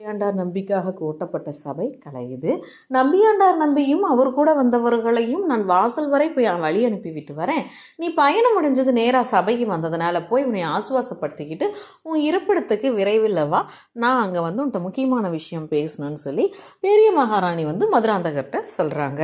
நம்பியாண்டார் நம்பிக்காக கூட்டப்பட்ட சபை கலையுது. நம்பியாண்டார் நம்பியும் அவர் கூட வந்தவர்களையும் நான் வாசல் வரை போய் வழி அனுப்பிவிட்டு வரேன். நீ பயணம் முடிஞ்சது நேராக சபைக்கு வந்ததுனால போய் உன்னை ஆசுவாசப்படுத்திக்கிட்டு உன் இருப்பிடத்துக்கு விரைவில் வா. நான் அங்கே வந்து உன்ட்ட முக்கியமான விஷயம் பேசணும்னு சொல்லி பெரிய மகாராணி வந்து மதுராந்தகர்கிட்ட சொல்கிறாங்க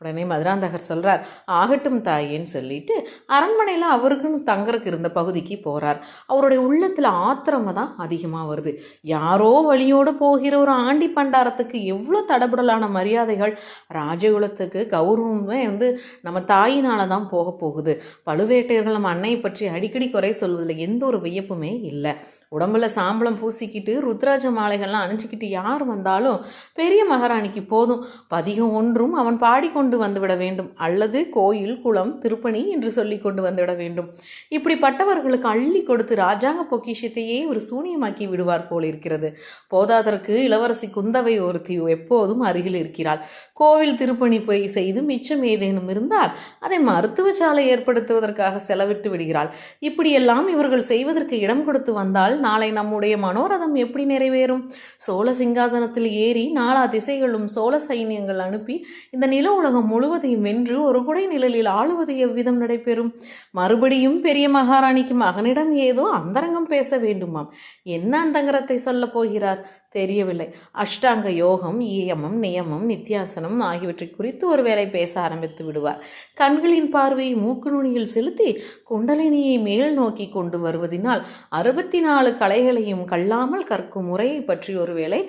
உடனே மதுராந்தகர் சொல்கிறார் ஆகட்டும் தாயேன்னு சொல்லிட்டு அரண்மனையில் அவருக்குன்னு தங்கறக்கு இருந்த பகுதிக்கு போகிறார் அவருடைய உள்ளத்தில் ஆத்திரம தான் அதிகமாக வருது. யாரோ வழியோடு போகிற ஒரு ஆண்டி பண்டாரத்துக்கு எவ்வளோ தடபுடலான மரியாதைகள். ராஜகுலத்துக்கு கௌரவமே வந்து நம்ம தாயினால் தான் போக போகுது. பழுவேட்டையர்கள் நம்ம அன்னையை பற்றி அடிக்கடி குறை சொல்வதில் எந்த ஒரு வியப்புமே இல்லை. உடம்புல சாம்பலம் பூசிக்கிட்டு ருத்ராஜ மாலைகள்லாம் அணிஞ்சிக்கிட்டு யார் வந்தாலும் பெரிய மகாராணிக்கு போதும். பதிகம் ஒன்றும் அவன் பாடிக்கொண்டு வந்துவிட வேண்டும். அல்லது கோயில் குளம் திருப்பணி என்று சொல்லி கொண்டு வந்துவிட வேண்டும். இப்படிப்பட்டவர்களுக்கு அள்ளி கொடுத்து ராஜாங்க பொக்கிஷத்தையே ஒரு சூனியமாக்கி விடுவார் போல் இருக்கிறது போதாதற்கு இளவரசி குந்தவை ஒருத்தி எப்போதும் அருகில் இருக்கிறாள். கோவில் திருப்பணி போய் செய்து மிச்சம் ஏதேனும் இருந்தால் அதை மருத்துவ சாலை ஏற்படுத்துவதற்காக செலவிட்டு விடுகிறாள். இப்படியெல்லாம் இவர்கள் செய்வதற்கு இடம் கொடுத்து வந்தால் நாளை நம்முடைய மனோரதம் எப்படி நிறைவேறும்? சோழ சிங்காசனத்தில் ஏறி நாலா திசைகளும் சோழ சைன்யங்கள் அனுப்பி இந்த நில உலகம் முழுவதையும் வென்று ஒரு குடை நிழலில் ஆளுவது எவ்விதம் நடைபெறும்? மறுபடியும் பெரிய மகாராணிக்கு மகனிடம் ஏதோ அந்தரங்கம் பேச வேண்டுமாம். என்ன அந்தங்கரத்தை சொல்லப் போகிறார்? தெரியவில்லை. அஷ்டாங்க யோகம் ஈயமம் நியமம் நித்தியாசனம் ஆகியவற்றை குறித்து ஒருவேளை பேச ஆரம்பித்து விடுவார். கண்களின் பார்வையை மூக்கு நுனியில் செலுத்தி குண்டலினியை மேல் நோக்கி கொண்டு வருவதினால் அறுபத்தி நாலு கலைகளையும் கல்லாமல் கற்கும் முறையை பற்றி ஒருவேளை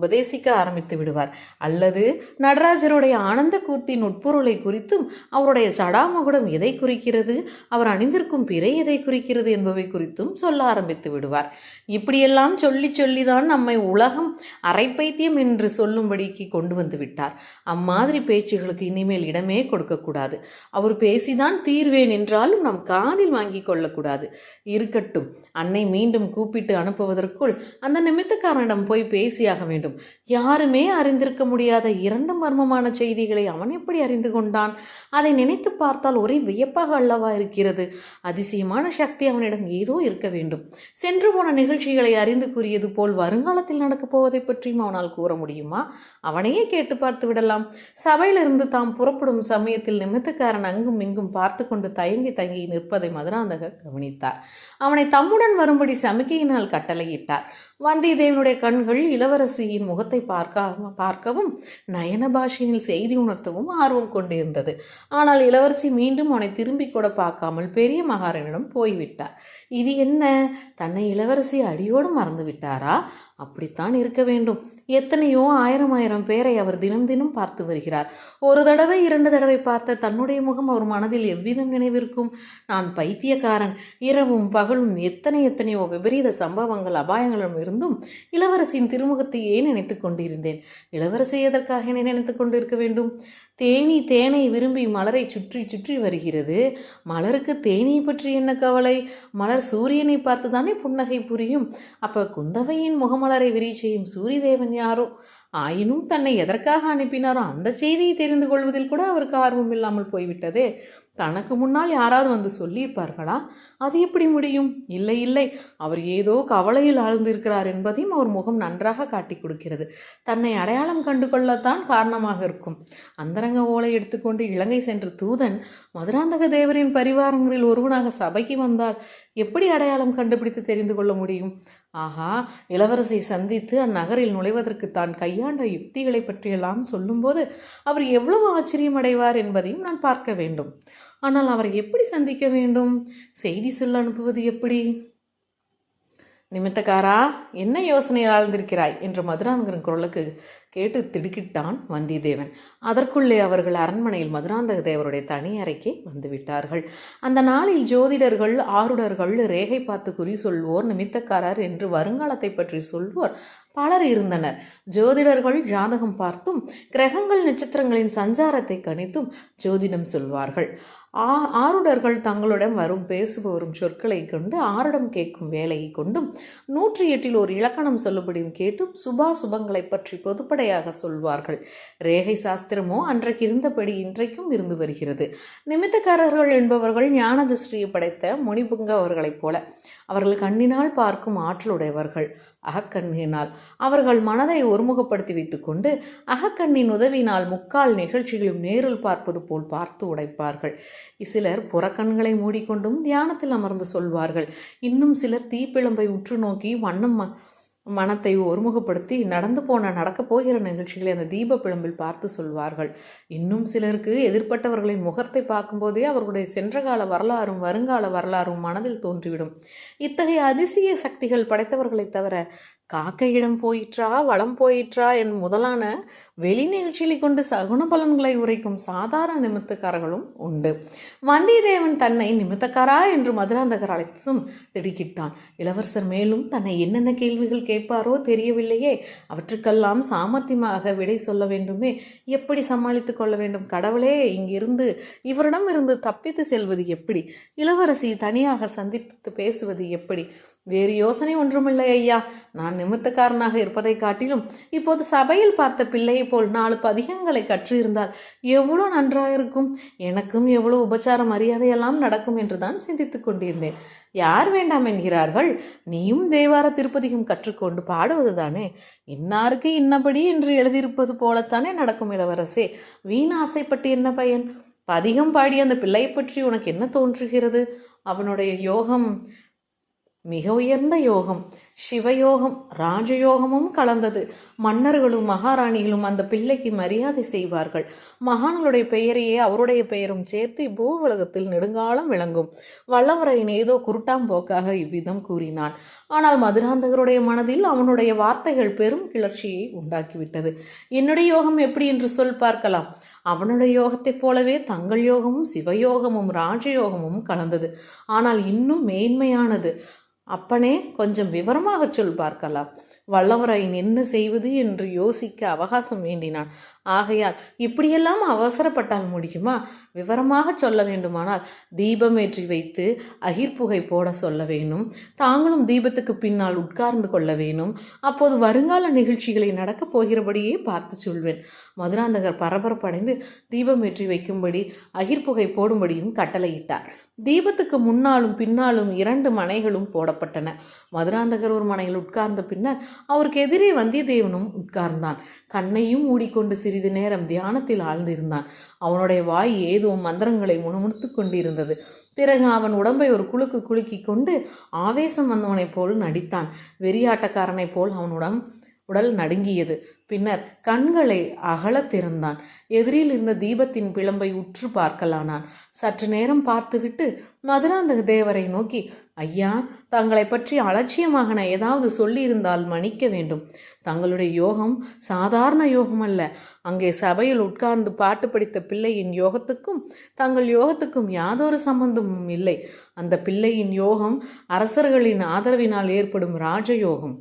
உபதேசிக்க ஆரம்பித்து விடுவார். அல்லது நடராஜருடைய ஆனந்த கூத்தின் உட்பொருளை குறித்தும் அவருடைய சடாமகுடம் எதை குறிக்கிறது அவர் அணிந்திருக்கும் பிறை எதை குறிக்கிறது என்பவை குறித்தும் சொல்ல ஆரம்பித்து விடுவார். இப்படியெல்லாம் சொல்லி சொல்லிதான் நம்மை உலகம் அரைப்பைத்தியம் என்று சொல்லும்படிக்கு கொண்டு வந்து விட்டார். அம்மாதிரி பேச்சுகளுக்கு இனிமேல் இடமே கொடுக்கக்கூடாது. அவர் பேசிதான் தீர்வேன் என்றாலும் நம் காதில் வாங்கி கொள்ளக்கூடாது. இருக்கட்டும் அன்னை மீண்டும் கூப்பிட்டு அனுப்புவதற்குள் அந்த நிமித்தக்காரனிடம் போய் பேசியாக வேண்டும். யாருமே அறிந்திருக்க முடியாத இரண்டு மர்மமான செய்திகளை அவன் எப்படி அறிந்து கொண்டான்? அதை நினைத்து பார்த்தால் ஒரே வியப்பாக அல்லவா இருக்கிறது? அதிசயமான சக்தி அவனிடம் ஏதோ இருக்க வேண்டும். சென்று போன நிகழ்ச்சிகளை அறிந்து கூறியது போல் வருங்காலத்தில் நடக்கப் போவதை பற்றியும் அவனால் கூற முடியுமா? அவனையே கேட்டு பார்த்து விடலாம். சபையிலிருந்து தாம் புறப்படும் சமயத்தில் நிமித்தக்காரன் அங்கும் இங்கும் பார்த்து கொண்டு தயங்கி தங்கி நிற்பதை மதுராந்தகர் கவனித்தார். அவனை தம்முடன் வரும்படி சமிக்கையினால் கட்டளையிட்டார். வந்தியத்தேவனுடைய கண்கள் இளவரசியின் முகத்தை பார்க்க பார்க்கவும் நயன பாஷையில் செய்தி உணர்த்தவும் ஆர்வம் கொண்டிருந்தது. ஆனால் இளவரசி மீண்டும் அவனை திரும்பி கூட பார்க்காமல் பெரிய மகாரனிடம் போய்விட்டார். இது என்ன? தன்னை இளவரசி அடியோடு மறந்து விட்டாரா அப்படித்தான் இருக்க வேண்டும். எத்தனையோ ஆயிரம் ஆயிரம் பேரை அவர் தினம் தினம் பார்த்து வருகிறார். ஒரு தடவை இரண்டு தடவை பார்த்த தன்னுடைய முகம் அவர் மனதில் எவ்விதம் நினைவிருக்கும்? நான் பைத்தியக்காரன். இரவும் பகலும் எத்தனை எத்தனையோ விபரீத சம்பவங்கள் அபாயங்களும் இருந்தும் இளவரசியின் திருமுகத்தையே நினைத்து கொண்டிருந்தேன். இளவரசி எதற்காக என்னை நினைத்து கொண்டிருக்க வேண்டும்? தேனி தேனை விரும்பி மலரை சுற்றி சுற்றி வருகிறது. மலருக்கு தேனியை பற்றி என்ன கவலை? மலர் சூரியனை பார்த்து தானே புன்னகை புரியும். அப்ப குந்தவையின் முகமலரை விரி செய்யும் சூரிய தேவன் யாரோ? ஆயினும் தன்னை எதற்காக அனுப்பினாரோ அந்த செய்தியை தெரிந்து கொள்வதில் கூட அவருக்கு ஆர்வம் இல்லாமல் போய்விட்டதே. தனக்கு முன்னால் யாராவது வந்து சொல்லியிருப்பார்களா? அது எப்படி முடியும்? இல்லை இல்லை. அவர் ஏதோ கவலையில் ஆழ்ந்திருக்கிறார் என்பதையும் அவர் முகம் நன்றாக காட்டி கொடுக்கிறது. தன்னை அடையாளம் கண்டு கொள்ளத்தான் காரணமாக இருக்கும். அந்தரங்க ஓலை எடுத்துக்கொண்டு இலங்கை சென்ற தூதன் மதுராந்தக தேவரின் பரிவாரங்களில் ஒருவனாக சபைக்கு வந்தால் எப்படி அடையாளம் கண்டுபிடித்து தெரிந்து கொள்ள முடியும்? ஆஹா இளவரசை சந்தித்து அந்நகரில் நுழைவதற்கு தான் கையாண்ட யுக்திகளை பற்றியெல்லாம் சொல்லும்போது அவர் எவ்வளவு ஆச்சரியம் அடைவார் என்பதையும் நான் பார்க்க வேண்டும். ஆனால் அவரை எப்படி சந்திக்க வேண்டும்? செய்தி சொல்ல அனுப்புவது எப்படி? நிமித்தக்காரா என்ன யோசனையில் ஆழ்ந்திருக்கிறாய்? என்று மதுராங்கரன் குரலுக்கு கேட்டு திடுக்கிட்டான் வந்தியத்தேவன். அதற்குள்ளே அவர்கள் அரண்மனையில் மதுராந்தக தேவருடைய தனி அறைக்கு வந்துவிட்டார்கள். அந்த நாளில் ஜோதிடர்கள் ஆருடர்கள் ரேகை பார்த்து குறி சொல்வோர் நிமித்தக்காரர் என்று வருங்காலத்தை பற்றி சொல்வோர் பலர் இருந்தனர். ஜோதிடர்கள் ஜாதகம் பார்த்தும் கிரகங்கள் நட்சத்திரங்களின் சஞ்சாரத்தை கணித்தும் ஜோதிடம் சொல்வார்கள். ஆ ஆருடர்கள் தங்களுடன் வரும் பேசுபவரும் சொற்களை கொண்டு ஆருடம் கேட்கும் வேலையை கொண்டும் நூற்றி எட்டில் ஒரு இலக்கணம் சொல்லுபடியும் கேட்டும் சுபா சுபங்களை பற்றி பொதுப்படையாக சொல்வார்கள். ரேகை சாஸ்திரமோ அன்றைக்கு இருந்தபடி இன்றைக்கும் இருந்து வருகிறது. நிமித்தக்காரர்கள் என்பவர்கள் ஞான திருஷ்டியை படைத்த முனிபுங்க அவர்களைப் போல. அவர்கள் கண்ணினால் பார்க்கும் ஆற்றலுடையவர்கள். அகக்கண்ணினால். அவர்கள் மனதை ஒருமுகப்படுத்தி வைத்துக்கொண்டு அகக்கண்ணின் உதவினால் முக்கால் நிகழ்ச்சிகளும் நேரில் பார்ப்பது போல் பார்த்து உடைப்பார்கள். சிலர் புறக்கண்களை மூடிக்கொண்டும் தியானத்தில் அமர்ந்து சொல்வார்கள். இன்னும் சிலர் தீப்பிழம்பை உற்று நோக்கி வண்ணம் மனத்தை ஒருமுகப்படுத்தி நடந்து போன நடக்கப் போகிற நிகழ்ச்சிகளை அந்த தீப பிழம்பில் பார்த்து சொல்வார்கள். இன்னும் சிலருக்கு எதிர்ப்பட்டவர்களின் முகத்தை பார்க்கும்போதே அவர்களுடைய சென்ற கால வரலாறும் வருங்கால வரலாறும் மனதில் தோன்றிவிடும். இத்தகைய அதிசய சக்திகள் படைத்தவர்களைத் தவிர காக்கையிடம் போயிற்றா வளம் போயிற்றா என் முதலான வெளி நிகழ்ச்சிகளை கொண்டு சகுன பலன்களை உரைக்கும் சாதாரண நிமித்தக்காரர்களும் உண்டு. வந்தியத்தேவன் தன்னை நிமித்தக்காரா என்று மதுராந்தகர் அழைத்தும் திடுக்கிட்டான். இளவரசர் மேலும் தன்னை என்னென்ன கேள்விகள் கேட்பாரோ தெரியவில்லையே. அவற்றுக்கெல்லாம் சாமர்த்தியமாக விடை சொல்ல வேண்டுமே. எப்படி சமாளித்துக் கொள்ள வேண்டும்? கடவுளே இங்கிருந்து இவரிடம் இருந்து தப்பித்து செல்வது எப்படி? இளவரசி தனியாக சந்தித்து பேசுவது எப்படி? வேறு யோசனை ஒன்றுமில்லை ஐயா. நான் நிமித்தக்காரனாக இருப்பதைக் காட்டிலும் இப்போது சபையில் பார்த்த பிள்ளையை போல் நாலு பதிகங்களை கற்றிருந்தால் எவ்வளோ நன்றாயிருக்கும்? எனக்கும் எவ்வளோ உபச்சார மரியாதையெல்லாம் நடக்கும் என்று தான் சிந்தித்துக் கொண்டிருந்தேன். யார் வேண்டாம் என்கிறார்கள்? நீயும் தேவார திருப்பதிகம் கற்றுக்கொண்டு பாடுவதுதானே இன்னாருக்கு இன்னபடி என்று எழுதியிருப்பது போலத்தானே நடக்கும் இளவரசே. வீண் ஆசைப்பட்டு என்ன பயன்? பதிகம் பாடிய அந்த பிள்ளையை பற்றி உனக்கு என்ன தோன்றுகிறது? அவனுடைய யோகம் மிக உயர்ந்த யோகம். சிவயோகம் ராஜயோகமும் கலந்தது. மன்னர்களும் மகாராணிகளும் அந்த பிள்ளைக்கு மரியாதை செய்வார்கள். மகான்களுடைய பெயரையே அவருடைய பெயரும் சேர்த்து பூ உலகத்தில் நெடுங்காலம் விளங்கும். வல்லவரையின் ஏதோ குருட்டாம்போக்காக இவ்விதம் கூறினான். ஆனால் மதுராந்தகருடைய மனதில் அவனுடைய வார்த்தைகள் பெரும் கிளர்ச்சியை உண்டாக்கிவிட்டது. என்னுடைய யோகம் எப்படி என்று சொல் பார்க்கலாம். அவனுடைய யோகத்தைப் போலவே தங்கள் யோகமும் சிவயோகமும் ராஜயோகமும் கலந்தது. ஆனால் இன்னும் மேன்மையானது. அப்பனே கொஞ்சம் விவரமாகச் சொல் பார்க்கலாம் வல்லவராயன் என்ன செய்வது என்று யோசிக்க அவகாசம் வேண்டினான். ஆகையால் இப்படியெல்லாம் அவசரப்பட்டால் முடியுமா? விவரமாக சொல்ல வேண்டுமானால் தீபம் ஏற்றி வைத்து அகிர்புகை போட சொல்ல வேணும். தாங்களும் தீபத்துக்கு பின்னால் உட்கார்ந்து கொள்ள வேணும். அப்போது வருங்கால நிகழ்ச்சிகளை நடக்கப் போகிறபடியே பார்த்து சொல்வேன். மதுராந்தகர் பரபரப்படைந்து தீபம் ஏற்றி வைக்கும்படி அகிர்புகை போடும்படியும் கட்டளையிட்டார். தீபத்துக்கு முன்னாலும் பின்னாலும் இரண்டு மனைகளும் போடப்பட்டன. மதுராந்தகர் ஒரு மனையில் உட்கார்ந்த பின்னர் அவருக்கு எதிரே வந்தியத்தேவனும் உட்கார்ந்தான். கண்ணையும் மூடிக்கொண்டு சிறிது நேரம் தியானத்தில் ஆழ்ந்திருந்தான். அவனுடைய வாய் ஏதோ மந்திரங்களை முணுமுணுத்து கொண்டிருந்தது. பிறகு அவன் உடம்பை ஒரு குலுக்கு குலுக்கி கொண்டு ஆவேசம் வந்தவனைப் போல் நடித்தான். வெறியாட்டக்காரனைப் போல் அவன் உடம் உடல் நடுங்கியது. பின்னர் கண்களை அகலத் திறந்தான். எதிரில் இருந்த தீபத்தின் பிளம்பை உற்று பார்க்கலானான். சற்று நேரம் பார்த்துவிட்டு மதுராந்தக தேவரை நோக்கி ஐயா தங்களை பற்றி அலட்சியமாக நான் ஏதாவது சொல்லியிருந்தால் மன்னிக்க வேண்டும். தங்களுடைய யோகம் சாதாரண யோகம் அல்ல. அங்கே சபையில் உட்கார்ந்து பாட்டு படித்த பிள்ளையின் யோகத்துக்கும் தங்கள் யோகத்துக்கும் யாதொரு சம்பந்தமும் இல்லை. அந்த பிள்ளையின் யோகம் அரசர்களின் ஆதரவினால் ஏற்படும் ராஜயோகம்.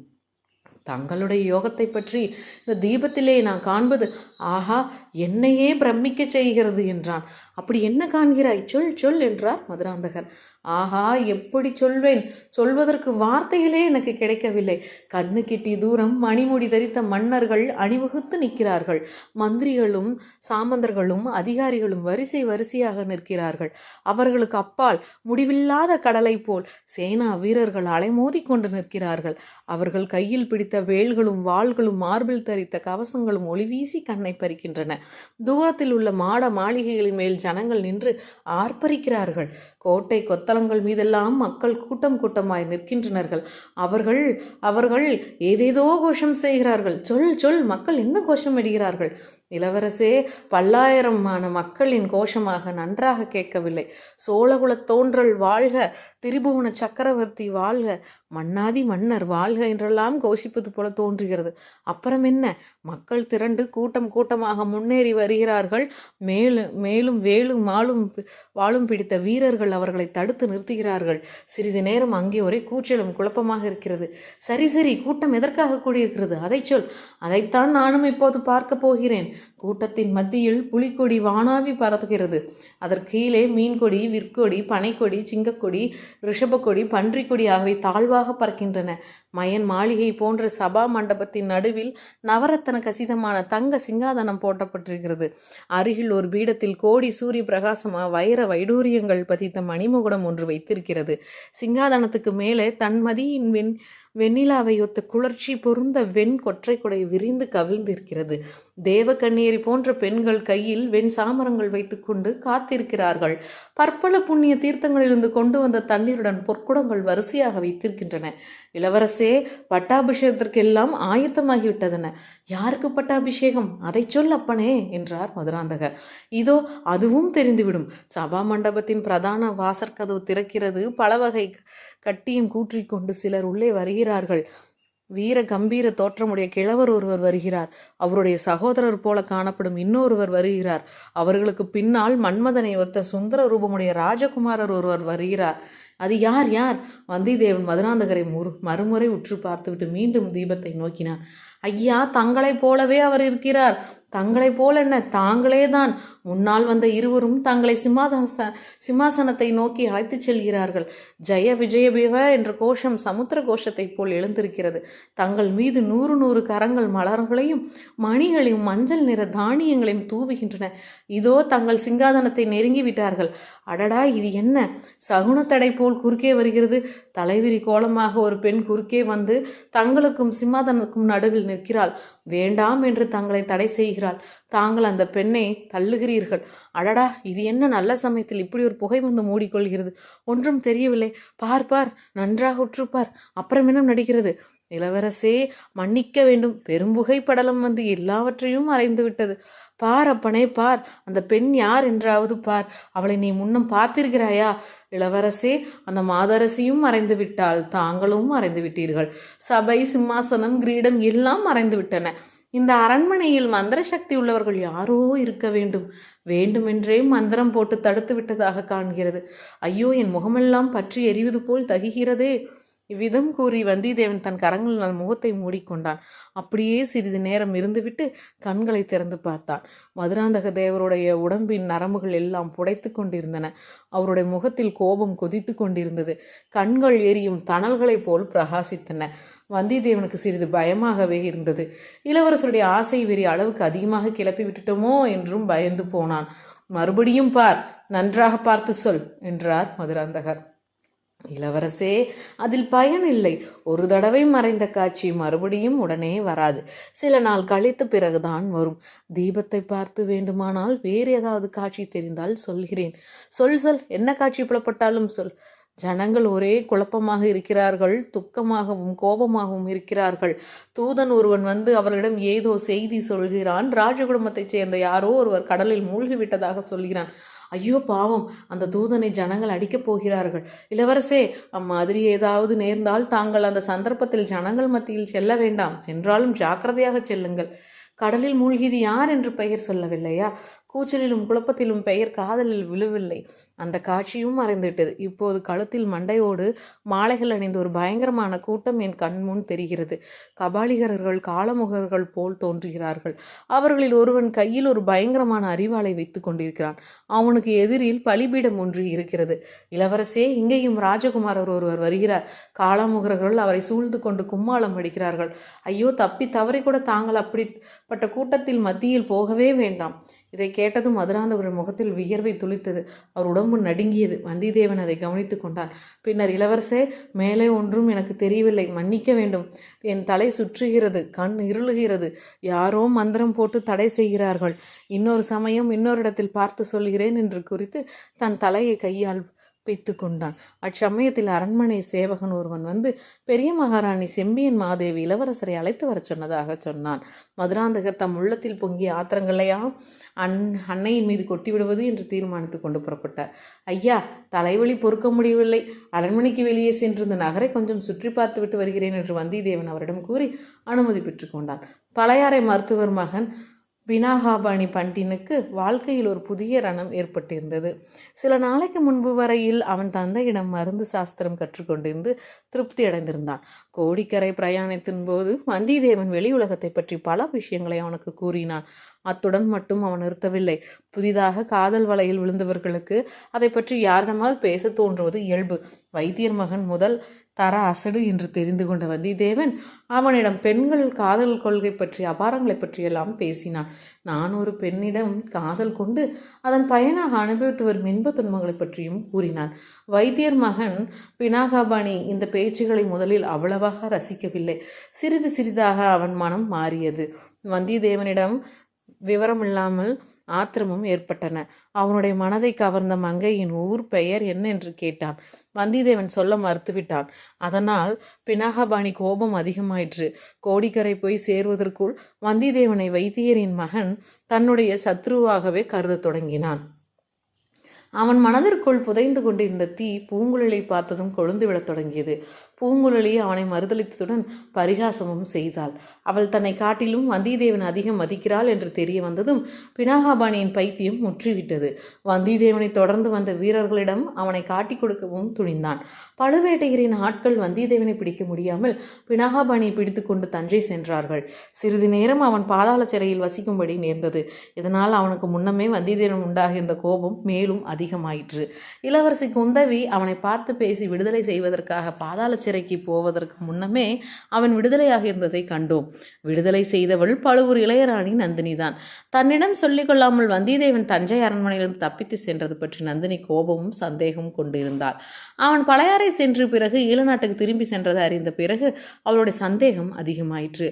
தங்களுடைய யோகத்தை பற்றி இந்த தீபத்திலே நான் காண்பது ஆஹா என்னையே பிரமிக்கச் செய்கிறது என்றான். அப்படி என்ன காண்கிறாய்? சொல் சொல் என்றார் மதுராந்தகர். ஆஹா எப்படி சொல்வேன்? சொல்வதற்கு வார்த்தைகளே எனக்கு கிடைக்கவில்லை. கண்ணு கிட்டி தூரம் மணிமுடி தரித்த மன்னர்கள் அணிவகுத்து நிற்கிறார்கள். மந்திரிகளும் சாமந்தர்களும் அதிகாரிகளும் வரிசை வரிசையாக நிற்கிறார்கள். அவர்களுக்கு அப்பால் முடிவில்லாத கடலை போல் சேனா வீரர்கள் அலைமோதி கொண்டு நிற்கிறார்கள். அவர்கள் கையில் பிடித்த வேல்களும் வாள்களும் மார்பில் தரித்த கவசங்களும் ஒளிவீசி கண்ணை பறிக்கின்றன தூரத்தில் உள்ள மாட மாளிகைகளின் மேல் ஜனங்கள் நின்று ஆர்ப்பரிக்கிறார்கள் கோட்டை கொத்தளங்கள் மீதெல்லாம் மக்கள் கூட்டம் கூட்டமாய் நிற்கின்றனர்கள் அவர்கள் அவர்கள் ஏதேதோ கோஷம் செய்கிறார்கள் சொல் சொல் மக்கள் என்ன கோஷம் இடுகிறார்கள் இளவரசே பல்லாயிரமான மக்களின் கோஷமாக நன்றாக கேட்கவில்லை. சோழகுலத் தோன்றல் வாழ்க திரிபுவன சக்கரவர்த்தி வாழ்க மன்னாதி மன்னர் வாழ்க என்றெல்லாம் கோஷிப்பது போல தோன்றுகிறது. அப்புறம் என்ன? மக்கள் திரண்டு கூட்டம் கூட்டமாக முன்னேறி வருகிறார்கள். மேலும் மேலும் வேலும் மாலும் பி- பிடித்த வீரர்கள் அவர்களை தடுத்து நிறுத்துகிறார்கள். சிறிது நேரம் அங்கே ஒரே கூச்சலும் குழப்பமாக இருக்கிறது. சரி சரி கூட்டம் எதற்காக கூடியிருக்கிறது? அதை சொல். அதைத்தான் நானும் இப்போது பார்க்க போகிறேன். கூட்டத்தின் மத்தியில் புலிக்கொடி வானாவி பறக்கிறது. அதற்கு கீழே மீன்கொடி விற்கொடி பனைக்கொடி சிங்கக்கொடி ரிஷபக்கொடி பன்றிக்கொடி ஆகியவை தாழ்வாக பறக்கின்றன. மயன் மாளிகை போன்ற சபா மண்டபத்தின் நடுவில் நவரத்தன கசிதமான தங்க சிங்காதனம் போட்டப்பட்டிருக்கிறது அருகில் ஒரு பீடத்தில் கோடி சூரிய பிரகாசமா வைர வைடூரியங்கள் பதித்த மணிமுகுடம் ஒன்று வைத்திருக்கிறது. சிங்காதனத்துக்கு மேலே தன்மதியின் வெண் வெண்ணிலாவை ஒத்த குளிர்ச்சி பொருந்த வெண் கொற்றை கொடை விரிந்து கவிழ்ந்திருக்கிறது. தேவ கண்ணீரி போன்ற பெண்கள் கையில் வெண் சாமரங்கள் வைத்துக்கொண்டு காத்திருக்கிறார்கள். பற்பல புண்ணிய தீர்த்தங்களிலிருந்து கொண்டு வந்த தண்ணீருடன் பொற்குடங்கள் வரிசையாக வைத்திருக்கின்றன. இளவரசே பட்டாபிஷேகத்திற்கெல்லாம் ஆயத்தமாகிவிட்டதென. யாருக்கு பட்டாபிஷேகம்? அதை சொல் அப்பனே என்றார் மதுராந்தகர். இதோ அதுவும் தெரிந்துவிடும். சபா மண்டபத்தின் பிரதான வாசற்கதவு திறக்கிறது பல வகை கட்டியும் கூற்றிக்கொண்டு சிலர் உள்ளே வருகிறார்கள். வீர கம்பீர தோற்றமுடைய கிழவர் ஒருவர் வருகிறார். அவருடைய சகோதரர் போல காணப்படும் இன்னொருவர் வருகிறார். அவர்களுக்கு பின்னால் மன்மதனை ஒத்த சுந்தர ரூபமுடைய ராஜகுமாரர் ஒருவர் வருகிறார். அது யார் யார்? வந்திதேவன் மதுராந்தகரை முறு மறுமுறை உற்று பார்த்துவிட்டு மீண்டும் தீபத்தை நோக்கினார் ஐயா தங்களைப் போலவே அவர் இருக்கிறார். தங்களைப் போல என்ன? தாங்களே தான் முன்னால் வந்த இருவரும் தங்களை சிம்மாதாச சிம்மாசனத்தை நோக்கி அழைத்துச் செல்கிறார்கள். ஜெய விஜயபேவ என்ற கோஷம் சமுத்திர கோஷத்தைப் போல் எழுந்திருக்கிறது. தங்கள் மீது நூறு நூறு கரங்கள் மலர்களையும் மணிகளையும் மஞ்சள் நிற தானியங்களையும் தூவுகின்றன. இதோ தங்கள் சிங்காதனத்தை நெருங்கி விட்டார்கள் அடடா இது என்ன? சகுனத்தடை போல் குறுக்கே வருகிறது. தலைவிரி கோலமாக ஒரு பெண் குறுக்கே வந்து தங்களுக்கும் சிம்மாதனுக்கும் நடுவில் நிற்கிறாள். வேண்டாம் என்று தங்களை தடை செய்கிறாள். தாங்கள் அந்த பெண்ணை தள்ளுகிறீர்கள். அடடா இது என்ன நல்ல சமயத்தில் இப்படி ஒரு புகை வந்து மூடிக்கொள்கிறது? ஒன்றும் தெரியவில்லை. பார் பார் நன்றாக உற்றுப்பார். அப்புறம் நடிக்கிறது? இளவரசே மன்னிக்க வேண்டும். பெரும்புகை படலம் வந்து எல்லாவற்றையும் மறைந்து விட்டது பார் அப்பனே பார். அந்த பெண் யார் என்றாவது பார். அவளை நீ முன்னம் பார்த்திருக்கிறாயா? இளவரசே அந்த மாதரசியும் மறைந்து விட்டாள். தாங்களும் மறைந்து விட்டீர்கள். சபை சிம்மாசனம் கிரீடம் எல்லாம் மறைந்து விட்டன. இந்த அரண்மனையில் மந்திர சக்தி உள்ளவர்கள் யாரோ இருக்க வேண்டும். வேண்டுமென்றே மந்திரம் போட்டு தடுத்து விட்டதாக காண்கிறது. ஐயோ என் முகமெல்லாம் பற்றி எரிவது போல் தகுகிறதே. இவ்விதம் கூறி வந்தியத்தேவன் தன் கரங்களினால் முகத்தை மூடிக்கொண்டான். அப்படியே சிறிது நேரம் இருந்துவிட்டு கண்களை திறந்து பார்த்தான். மதுராந்தக தேவருடைய உடம்பின் நரம்புகள் எல்லாம் புடைத்து கொண்டிருந்தன. அவருடைய முகத்தில் கோபம் கொதித்து கொண்டிருந்தது. கண்கள் எரியும் தணல்களைப் போல் பிரகாசித்தன. வந்தியத்தேவனுக்கு சிறிது பயமாகவே இருந்தது. இளவரசருடைய ஆசை வெறி அளவுக்கு அதிகமாக கிளப்பி விட்டுட்டோமோ என்றும் பயந்து போனான். மறுபடியும் பார் நன்றாக பார்த்து சொல் என்றார் மதுராந்தகர். இளவரசே அதில் பயனில்லை ஒரு தடவை மறைந்த காட்சி மறுபடியும் உடனே வராது. சில நாள் கழித்த பிறகுதான் வரும். தீபத்தை பார்த்து வேண்டுமானால் வேறு ஏதாவது காட்சி தெரிந்தால் சொல்கிறேன். சொல் சொல். என்ன காட்சி புலப்பட்டாலும் சொல். ஜனங்கள் ஒரே குழப்பமாக இருக்கிறார்கள். துக்கமாகவும் கோபமாகவும் இருக்கிறார்கள். தூதன் ஒருவன் வந்து அவர்களிடம் ஏதோ செய்தி சொல்கிறான். ராஜகுடும்பத்தைச் சேர்ந்த யாரோ ஒருவர் கடலில் மூழ்கிவிட்டதாக சொல்கிறான். ஐயோ பாவம் அந்த தூதனை ஜனங்கள் அடிக்கப் போகிறார்கள். இளவரசே அம்மாதிரி ஏதாவது நேர்ந்தால் தாங்கள் அந்த சந்தர்ப்பத்தில் ஜனங்கள் மத்தியில் செல்ல வேண்டாம். சென்றாலும் ஜாக்கிரதையாக செல்லுங்கள். கடலில் மூழ்கியது யார் என்று பெயர் சொல்லவில்லையா? கூச்சலிலும் குழப்பத்திலும் பெயர் காதலில் விழவில்லை. அந்த காட்சியும் மறைந்துவிட்டது. இப்போது கழுத்தில் மண்டையோடு மாலைகள் அணிந்த ஒரு பயங்கரமான கூட்டம் என் கண் முன் தெரிகிறது. கபாலிகரர்கள் காலமுகர்கள் போல் தோன்றுகிறார்கள். அவர்களில் ஒருவன் கையில் ஒரு பயங்கரமான அறிவாளை வைத்துக் கொண்டிருக்கிறான். அவனுக்கு எதிரில் பலிபீடம் ஒன்று இருக்கிறது. இளவரசே இங்கேயும் ராஜகுமாரர் ஒருவர் வருகிறார். காலமுகர்கள் அவரை சூழ்ந்து கொண்டு கும்மாளம் அடிக்கிறார்கள். ஐயோ தப்பி தவறி கூட தாங்கள் அப்படிப்பட்ட கூட்டத்தில் மத்தியில் போகவே வேண்டாம். இதை கேட்டதும் மதுராந்தகரின் முகத்தில் வியர்வை துளித்தது. அவர் உடம்பு நடுங்கியது. வந்தியத்தேவன் அதை கவனித்து கொண்டான். பின்னர் இளவரசே மேலே ஒன்றும் எனக்கு தெரியவில்லை. மன்னிக்க வேண்டும். என் தலை சுற்றுகிறது. கண் இருளுகிறது. யாரோ மந்திரம் போட்டு தடை செய்கிறார்கள். இன்னொரு சமயம் இன்னொரு இடத்தில் பார்த்து சொல்கிறேன் என்று குறித்து தன் தலையை கையால் பித்து கொண்டான். அச்சமயத்தில் அரண்மனை சேவகன் ஒருவன் வந்து பெரிய மகாராணி செம்பியன் மாதேவி இளவரசரை அழைத்து வரச் சொன்னதாக சொன்னான். மதுராந்தகர் தம் உள்ளத்தில் பொங்கிய ஆத்திரங்களையாம் அன் அன்னையின் மீது கொட்டிவிடுவது என்று தீர்மானித்து கொண்டு புறப்பட்டார். ஐயா தலைவலி பொறுக்க முடியவில்லை. அரண்மனைக்கு வெளியே சென்று இந்த நகரை கொஞ்சம் சுற்றி பார்த்துவிட்டு வருகிறேன் என்று வந்தியத்தேவன் அவரிடம் கூறி அனுமதி பெற்றுக்கொண்டான் பழையாறை மருத்துவர் மகன் பினாகாபாணி பண்டினுக்கு வாழ்க்கையில் ஒரு புதிய ரணம் ஏற்பட்டிருந்தது. சில நாளைக்கு முன்பு வரையில் அவன் தந்தையிடம் மருந்து சாஸ்திரம் கற்றுக்கொண்டிருந்து திருப்தி அடைந்திருந்தான். கோடிக்கரை பிரயாணத்தின் போது வந்திதேவன் வெளி உலகத்தை பற்றி பல விஷயங்களை அவனுக்கு கூறினான். அத்துடன் மட்டும் அவன் நிறுத்தவில்லை. புதிதாக காதல் வலையில் விழுந்தவர்களுக்கு அதை பற்றி யாரிடமாவது பேச தோன்றுவது இயல்பு. வைத்தியர் மகன் முதல் தர அசடு என்று தெரிந்து கொண்ட வந்தியத்தேவன் அவனிடம் பெண்கள் காதல் கொள்கை பற்றி அபாரங்களை பற்றியெல்லாம் பேசினான். நான் ஒரு பெண்ணிடம் காதல் கொண்டு அதன் பயனாக அனுபவித்து வரும் இன்ப துன்பங்களை பற்றியும் கூறினான். வைத்தியர் மகன் பினாகாபாணி இந்த பேச்சுகளை முதலில் அவ்வளவாக ரசிக்கவில்லை. சிறிது சிறிதாக அவன் மனம் மாறியது. வந்தியத்தேவனிடம் விவரமில்லாமல் ஆத்திரமும் ஏற்பட்டன. அவனுடைய மனதை கவர்ந்த மங்கையின் ஊர் பெயர் என்ன என்று கேட்டான். வந்தியத்தேவன் சொல்ல மறுத்துவிட்டான். அதனால் பினாகபாணி கோபம் அதிகமாயிற்று. கோடிக்கரை போய் சேர்வதற்குள் வந்தியத்தேவனை வைத்தியரின் மகன் தன்னுடைய சத்ருவாகவே கருதத் தொடங்கினான். அவன் மனதிற்குள் புதைந்து கொண்டிருந்த தீ பூங்குழலை பார்த்ததும் கொழுந்து விடத் தொடங்கியது. பூங்குழலி அவனை மறுதளித்ததுடன் பரிகாசமும் செய்தாள். அவள் தன்னை காட்டிலும் வந்தியத்தேவன் அதிகம் மதிக்கிறாள் என்று தெரிய வந்ததும் பினாகாபாணியின் பைத்தியம் முற்றிவிட்டது. வந்தியத்தேவனை தொடர்ந்து வந்த வீரர்களிடம் அவனை காட்டிக் கொடுக்கவும் துணிந்தான். பழுவேட்டையரின் ஆட்கள் வந்தியத்தேவனை பிடிக்க முடியாமல் பினாகாபாணியை பிடித்து கொண்டு தஞ்சை சென்றார்கள். சிறிது நேரம் அவன் பாதாள சிறையில் வசிக்கும்படி நேர்ந்தது. இதனால் அவனுக்கு முன்னமே வந்தியத்தேவன் உண்டாகியிருந்த கோபம் மேலும் அதிகமாயிற்று. இளவரசி குந்தவி அவனை பார்த்து பேசி விடுதலை செய்வதற்காக பாதாள சிறைக்கு போவதற்கு முன்னமே அவன் விடுதலையாக இருந்ததை கண்டோம். விடுதலை செய்தவள் பழுவூர் இளையராணி நந்தினிதான். தன்னிடம் சொல்லிக்கொள்ளாமல் வந்தியத்தேவன் தஞ்சை அரண்மனையிலிருந்து தப்பித்து சென்றது பற்றி நந்தினி கோபமும் சந்தேகமும் கொண்டிருந்தாள். அவன் பழையாறை சென்று பிறகு ஈழநாட்டுக்கு திரும்பி சென்றதை அறிந்த பிறகு அவளுடைய சந்தேகம் அதிகமாயிற்று.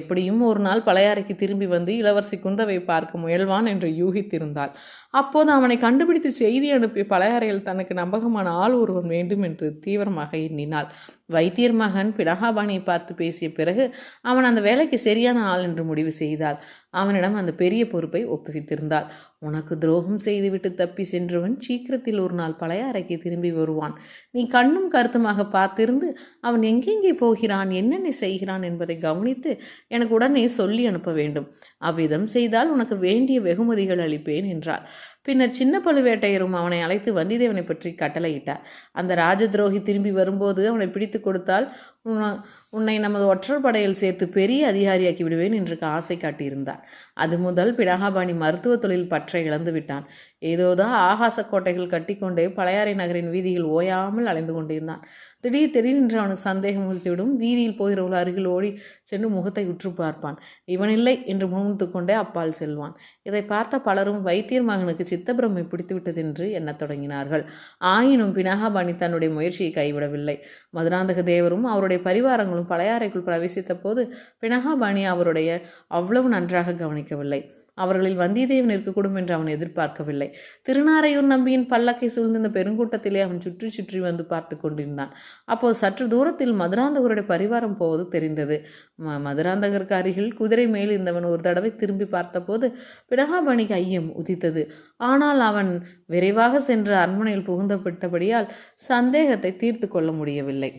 எப்படியும் ஒரு நாள் பழையாறைக்கு திரும்பி வந்து இளவரசி குந்தவை பார்க்க முயல்வான் என்று யூகித்திருந்தாள். அப்போது அவனை கண்டுபிடித்து செய்தி அனுப்பி பழையாறையில் தனக்கு நம்பகமான ஆள் ஒருவன் வேண்டும் என்று தீவிரமாக எண்ணினாள். வைத்தியர் மகன் பினகாபாணியை பார்த்து பேசிய பிறகு அவன் அந்த வேலைக்கு சரியான ஆள் என்று முடிவு செய்தாள். அவனிடம் அந்த பெரிய பொறுப்பை ஒப்புவித்திருந்தாள். உனக்கு துரோகம் செய்துவிட்டு தப்பி சென்றவன் சீக்கிரத்தில் ஒரு நாள் பழைய அறைக்கு திரும்பி வருவான். நீ கண்ணும் கருத்துமாக பார்த்திருந்து அவன் எங்கெங்கே போகிறான் என்னென்ன செய்கிறான் என்பதை கவனித்து எனக்கு உடனே சொல்லி அனுப்ப வேண்டும். அவ்விதம் செய்தால் உனக்கு வேண்டிய வெகுமதிகள் அளிப்பேன் என்றார் பின்னர் சின்ன பழுவேட்டையரும் அவனை அழைத்து வந்தியத்தேவனை பற்றி கட்டளையிட்டார். அந்த ராஜ துரோகி திரும்பி வரும்போது அவனை பிடித்து கொடுத்தால் உன்னை நமது ஒற்றர் படையில் சேர்த்து பெரிய அதிகாரியாக்கி விடுவேன் என்று ஆசை காட்டியிருந்தார். அது முதல் பிடகாபாணி மருத்துவ தொழில் பற்றை இழந்து விட்டான். ஏதோதான் ஆகாச கோட்டைகள் கட்டிக்கொண்டே பழையாறை நகரின் வீதியில் ஓயாமல் அலைந்து கொண்டிருந்தான். திடீர் திடீரென்று அவனுக்கு சந்தேகம் உதித்துவிடும் வீதியில் போகிறவர்கள் அருகில் ஓடி சென்று முகத்தை உற்று பார்ப்பான். இவனில்லை என்று முன்முத்து கொண்டே அப்பால் செல்வான். இதை பார்த்த பலரும் வைத்தியர் மகனுக்கு சித்தப்பிரமை பிடித்துவிட்டது என்று எண்ணத் தொடங்கினார்கள். ஆயினும் பினாகாபாணி தன்னுடைய முயற்சியை கைவிடவில்லை. மதுராந்தக தேவரும் அவருடைய பரிவாரங்களும் பழையாறைக்குள் பிரவேசித்த போது பினகாபாணி அவருடைய அவ்வளவு நன்றாக கவனிக்கவில்லை. அவர்களில் வந்தியத்தேவன் இருக்கக்கூடும் என்று அவன் எதிர்பார்க்கவில்லை. திருநாரையூர் நம்பியின் பல்லக்கை சூழ்ந்திருந்த பெருங்கூட்டத்திலே அவன் சுற்றி சுற்றி வந்து பார்த்து கொண்டிருந்தான். அப்போது சற்று தூரத்தில் மதுராந்தகருடைய பரிவாரம் போவது தெரிந்தது. ம மதுராந்தகருக்கு அருகில் குதிரை மேல் இருந்தவன் ஒரு தடவை திரும்பி பார்த்தபோது பிடகாபணிக்கு ஐயம் உதித்தது. ஆனால் அவன் விரைவாக சென்று அரண்மனையில் புகுந்து விட்டபடியால் சந்தேகத்தை தீர்த்து கொள்ள முடியவில்லை.